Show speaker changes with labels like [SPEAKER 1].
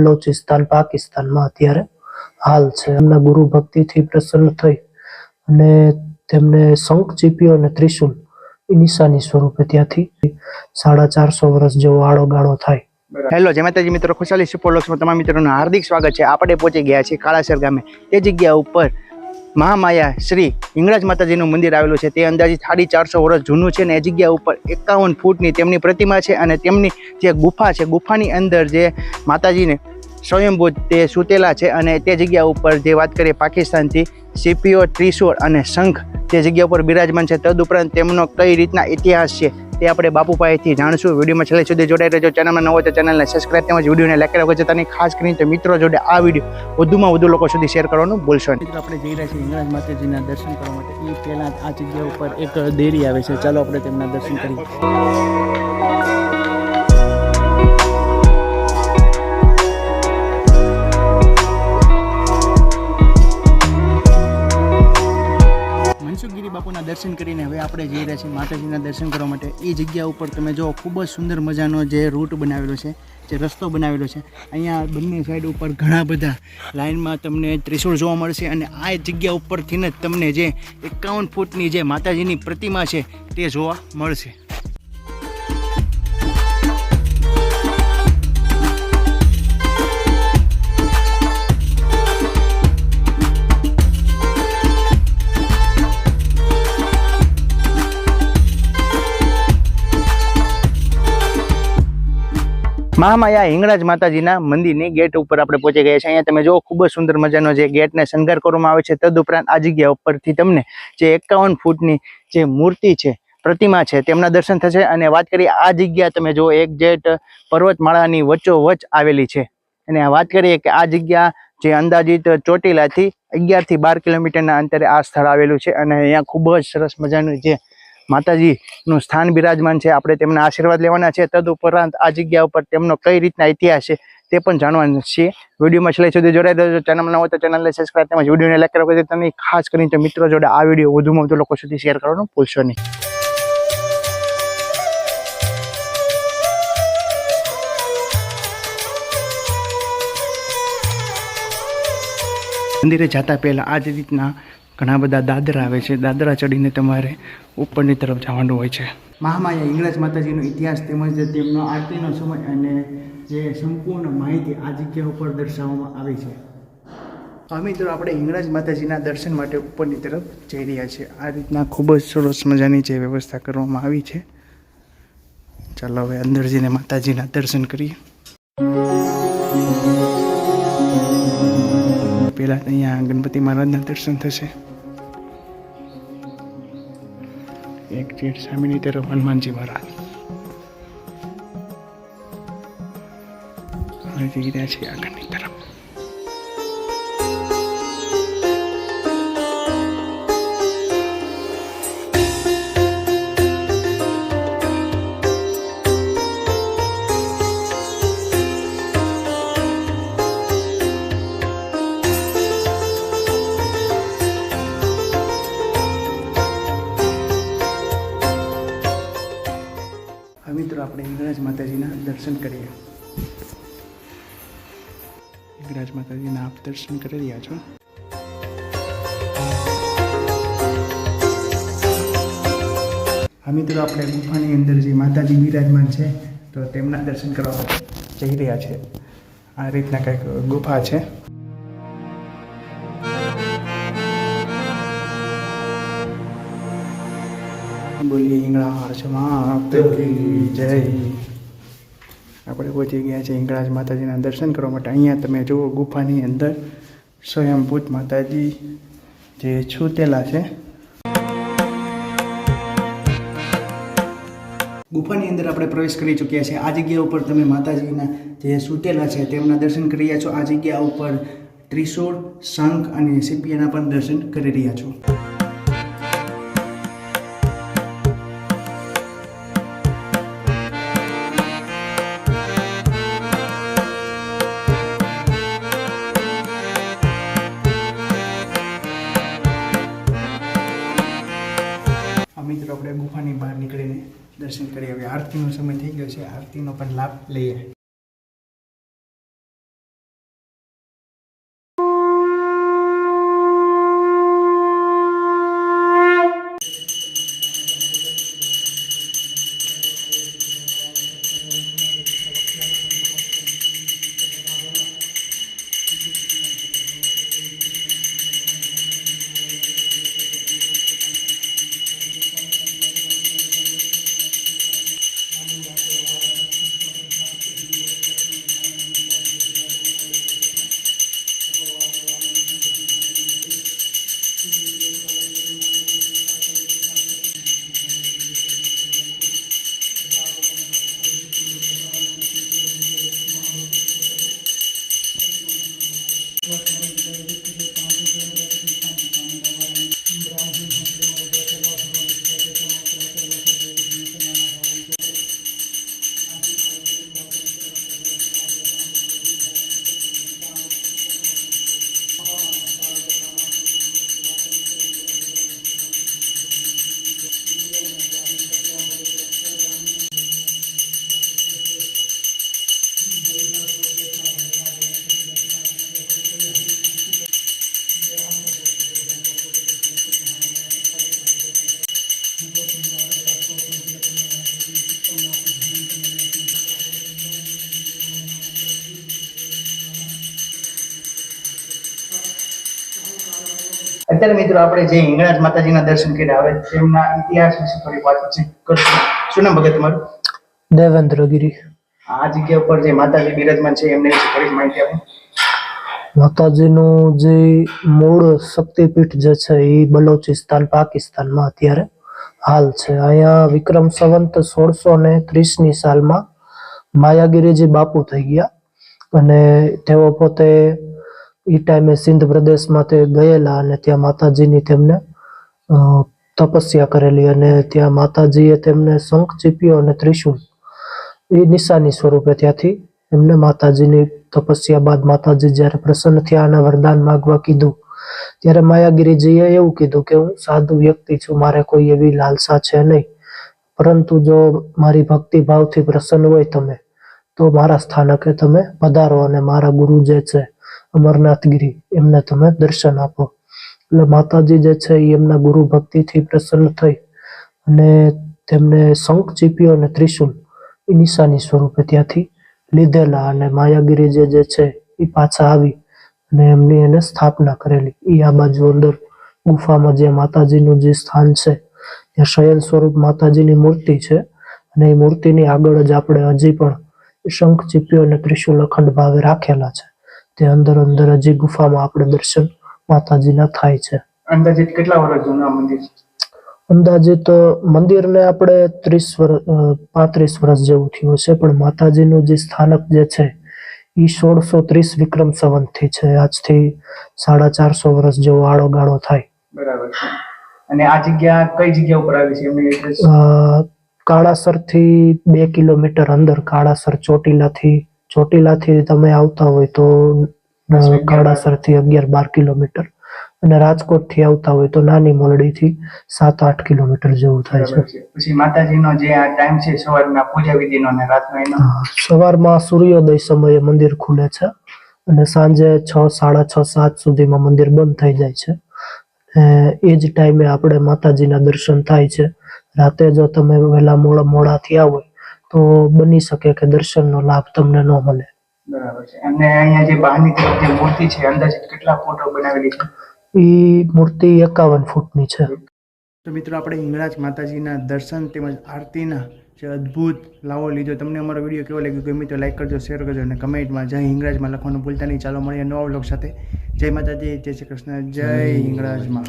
[SPEAKER 1] બલોચિસ્તાન, પાકિસ્તાનમાં અત્યારે હાલ છે. એમના ગુરુ ભક્તિથી પ્રસન્ન થઈ અને તેમને શંખ ચીપ્યો અને ત્રિશુલ નિશાની સ્વરૂપે ત્યાંથી સાડા ચારસો વર્ષ જેવો આળો ગાળો થાય.
[SPEAKER 2] હેલો જય માતાજી મિત્રો. ખુશાલી સુપરલોક્સમાં તમામ મિત્રોનું હાર્દિક સ્વાગત છે. આપણે પહોંચી ગયા છીએ કાળાસર ગામે. એ જગ્યા ઉપર મહામાયા શ્રી હિંગળાજ માતાજીનું મંદિર આવેલું છે. તે અંદાજિત સાડી ચારસો વર્ષ જૂનું છે ને એ જગ્યા ઉપર એકાવન ફૂટની તેમની પ્રતિમા છે અને તેમની જે ગુફા છે, ગુફાની અંદર જે માતાજીને સ્વયંભૂત તે સૂતેલા છે અને તે જગ્યા ઉપર જે વાત કરીએ પાકિસ્તાનથી સીપીઓ ત્રિશૂળ અને શંખ તે જગ્યા ઉપર બિરાજમાન છે. તદુપરાંત તેમનો કઈ રીતના ઇતિહાસ છે તે આપણે બાપુ પાસેથી જાણશું. વિડીયોમાં છેલ્લે સુધી જોડાઈ રહેજો. ચેનલમાં નવો તો ચેનલને સબસ્ક્રાઈબ તેમજ વિડીયોને લાઈક કરવા જતાની ખાસ કરીને મિત્રો જોડે આ વીડિયો વધુમાં વધુ લોકો સુધી શેર કરવાનું ભૂલશો નહીં. આપણે જઈ રહ્યા છીએ હિંગળાજ માતાજીના દર્શન કરવા માટે. એ પહેલાં આ જગ્યા ઉપર એક દેરી આવે છે. ચાલો આપણે તેમના દર્શન કરીએ. દર્શન કરીને હવે આપણે જઈ રહ્યા છીએ માતાજીના દર્શન કરવા માટે. એ જગ્યા ઉપર તમે જો ખૂબ જ સુંદર મજાનો જે રૂટ બનાવેલો છે, જે રસ્તો બનાવેલો છે, અહીંયા બંને સાઈડ ઉપર ઘણા બધા લાઇનમાં તમને ત્રિશૂળ જોવા મળશે અને આ જગ્યા ઉપરથી જ તમને જે એકાવન ફૂટની જે માતાજીની પ્રતિમા છે, તે જોવા મળશે. મહામાયા હિંગળાજ માતાજીના મંદિરની ગેટ ઉપર આપણે પહોંચી ગયા છે અહીંયા તમે જો ખૂબ જ સુંદર મજાનો જે ગેટને શણગાર કરવામાં આવે છે. તદુપરાંત આ જગ્યા ઉપરથી તમને જે એકાવન ફૂટની જે મૂર્તિ છે, પ્રતિમા છે, તેમના દર્શન થશે. અને વાત કરીએ, આ જગ્યા તમે જો એક જેટ પર્વતમાળાની વચ્ચોવચ આવેલી છે. અને વાત કરીએ કે આ જગ્યા જે અંદાજિત ચોટીલાથી અગિયારથી બાર કિલોમીટરના અંતરે આ સ્થળ આવેલું છે. અને અહીંયા ખૂબ જ સરસ મજાનું જે માતાજીનું સ્થાન બિરાજમાન છે. આપણે તેમના આશીર્વાદ લેવાના છે. તદુપરાંત આ જગ્યા ઉપર તેમનો કઈ રીતના ઇતિહાસ છે તે પણ જાણવાનું છે વિડીયોમાં છેલ્લે સુધી જોડાઈ દેજો. ચેનલમાં ન હોય તો ચેનલને સબસ્ક્રાઈબ તેમજ વિડીયોને લાઈક કરવા તમે ખાસ કરીને મિત્રો જોડે આ વીડિયો વધુમાં વધુ લોકો સુધી શેર કરવાનું ભૂલશો નહીં. મંદિરે જતા પહેલાં આ જ રીતના ઘણા બધા દાદરા આવે છે. દાદરા ચડીને તમારે ઉપરની તરફ જવાનું હોય છે. મહામાયા ઇંગ્રજ માતાજીનો ઇતિહાસ તેમજ તેમનો આરતીનો સમય અને જે સંપૂર્ણ માહિતી આ જગ્યા ઉપર દર્શાવવામાં આવી છે. હવે મિત્રો, આપણે ઇંગ્રજ માતાજીના દર્શન માટે ઉપરની તરફ જઈ રહ્યા છીએ. આ રીતના ખૂબ જ સરસ મજાની જે વ્યવસ્થા કરવામાં આવી છે. ચાલો હવે અંદર જઈને માતાજીના દર્શન કરીએ. પહેલાં અહીંયા ગણપતિ મહારાજના દર્શન થશે. એક જેઠ સામેની તરફ હનુમાનજી મહારાજ. હવે જઈ રહ્યા છીએ આગળની તરફ. મિત્રો આપણે ઇંગરાજ માતાજીના દર્શન કરીએ. ઇંગરાજ માતાજીના આપ દર્શન કરી રહ્યા છો. હા મિત્રો, આપણે ગુફાની અંદર જે માતાજી બિરાજમાન છે, તો તેમના દર્શન કરવા જઈ રહ્યા છે. આ રીતના કંઈક ગુફા છે. બોલીએ હિંગળા હર્ષમાં જય આપણે પહોંચી ગયા છે ઈંગળાજ માતાજીના દર્શન કરવા માટે. અહીંયા તમે જુઓ ગુફાની અંદર સ્વયંભૂત માતાજી જે છૂતેલા છે. ગુફાની અંદર આપણે પ્રવેશ કરી ચૂક્યા છીએ. આ જગ્યા ઉપર તમે માતાજીના જે સૂતેલા છે તેમના દર્શન કરી રહ્યા છો. આ જગ્યા ઉપર ત્રિશૂળ શંખ અને સિપિયાના પણ દર્શન કરી રહ્યા છો. મિત્રો, આપણે ગુફાની બહાર નીકળીને દર્શન કરી હવે આરતીનો સમય થઈ ગયો છે. આરતીનો પણ લાભ લઈએ. working અત્યારે મિત્રો આપણે જે હિંગળાજ માતાજીના દર્શન કર્યા હવે તેમના ઇતિહાસ વિશે થોડી વાતચીત કરશું. શું નામ ભગત તમારું?
[SPEAKER 1] દેવેન્દ્રગીરી
[SPEAKER 2] આ જગ્યા ઉપર જે માતાજી બિરાજમાન છે એમને વિશે થોડીક માહિતી આપો.
[SPEAKER 1] માતાજીનું જે મૂળ શક્તિપીઠ જે છે એ બલોચિસ્તાન પાકિસ્તાનમાં અત્યારે હાલ છે. અહીંયા વિક્રમ સંવંત સોળસો ને ત્રીસની સાલમાં માયાગીરીજી બાપુ થઈ ગયા અને તેઓ પોતે એ ટાઈમે સિંધ પ્રદેશમાં તે ગયેલા અને ત્યાં માતાજીની તેમને તપસ્યા કરેલી અને ત્યાં માતાજીએ તેમને શંખ ચીપ્યો અને ત્રિશુલ એ નિશાની સ્વરૂપે ત્યાંથી એમને માતાજીની તપસ્યા બાદ માતાજી જ્યારે પ્રસન્ન થયા અને વરદાન માગવા કીધું, ત્યારે માયાગીરીજીએ એવું કીધું કે હું સાધુ વ્યક્તિ છું, મારે કોઈ એવી લાલસા છે નહીં. પરંતુ જો મારી ભક્તિ ભાવથી પ્રસન્ન હોય તમે, તો મારા સ્થાનકે તમે પધારો અને મારા ગુરુ જે છે અમરનાથગીરી એમને તમે દર્શન આપો. એટલે માતાજી જે છે એ એમના ગુરુ ભક્તિથી પ્રસન્ન થઈ અને તેમને શંખ ચીપ્યો અને ત્રિશુલ એ નિશાની સ્વરૂપે ત્યાંથી લીધેલા અને માયાગીરી જે છે એ પાછા આવી અને એમની એને સ્થાપના કરેલી. એ આ બાજુ અંદર ગુફામાં જે માતાજીનું જે સ્થાન છે, ત્યાં શયન સ્વરૂપ માતાજીની મૂર્તિ છે અને એ મૂર્તિની આગળ જ આપણે હજી પણ શંખ ચીપ્યો અને ત્રિશુલ અખંડ ભાવે રાખેલા છે. તે અંદર અંદર હજી ગુફામાં આપણે દર્શન માતાજીના થાય છે.
[SPEAKER 2] અંદાજિત કેટલા વર્ષ જૂનું આ મંદિર
[SPEAKER 1] અંદાજિત મંદિરને આપણે ત્રીસ વર્ષ પાંત્રીસ વર્ષ જેવું થયું છે પણ માતાજીનું જે સ્થાનક જે છે એ સોળસો ત્રીસ વિક્રમ સંવંતથી છે. આજથી સાડા ચારસો વર્ષ જેવો આડો ગાળો થાય.
[SPEAKER 2] બરાબર અને આ જગ્યા કઈ જગ્યા ઉપર આવી છે? એમની
[SPEAKER 1] કાળાસરથી બે કિલોમીટર અંદર કાળાસર ચોટીલાથી ચોટીલાથી તમે આવતા હોય તો અ, કાળાસરથી અગિયાર બાર કિલોમીટર. અને રાજકોટથી આવતા હોય તો નાની મોલડીથી સાત આઠ કિલોમીટર જેવું થાય છે.
[SPEAKER 2] પછી માતાજીનો જે આ ટાઈમ છે સવારના પૂજા વિધિનો અને રાતનો એનો?
[SPEAKER 1] સવારમાં સૂર્યોદય સમયે મંદિર ખુલે છે અને સાંજે છ સાડા છ સાત સુધીમાં મંદિર બંધ થઈ જાય છે. એ જ ટાઈમે આપણે માતાજીના દર્શન થાય છે. રાતે જો તમે વહેલા મોડા મોડા થયા હોય તો બની શકે કે દર્શનનો લાભ તમને ન મળે.
[SPEAKER 2] બરાબર છે. અને અહીંયા જે બહારની તરફ જે મૂર્તિ છે અંદાજિત કેટલા ફોટો બનાવેલી છે?
[SPEAKER 1] એ મૂર્તિ એકાવન ફૂટની છે.
[SPEAKER 2] તો મિત્રો આપણે હિંગળાજ માતાજીના દર્શન તેમજ આરતીના જે અદ્ભુત લાવો લીધો. તમને અમારો વીડિયો કેવો લાગ્યો? ગમે તો લાઈક કરજો શેર કરજો અને કમેન્ટમાં જય હિંગળાજમાં લખવાનું ભૂલતા નહીં. ચાલો મળીએ નવા બ્લોગ સાથે. જય માતાજી જય શ્રી કૃષ્ણ જય હિંગળાજમાં.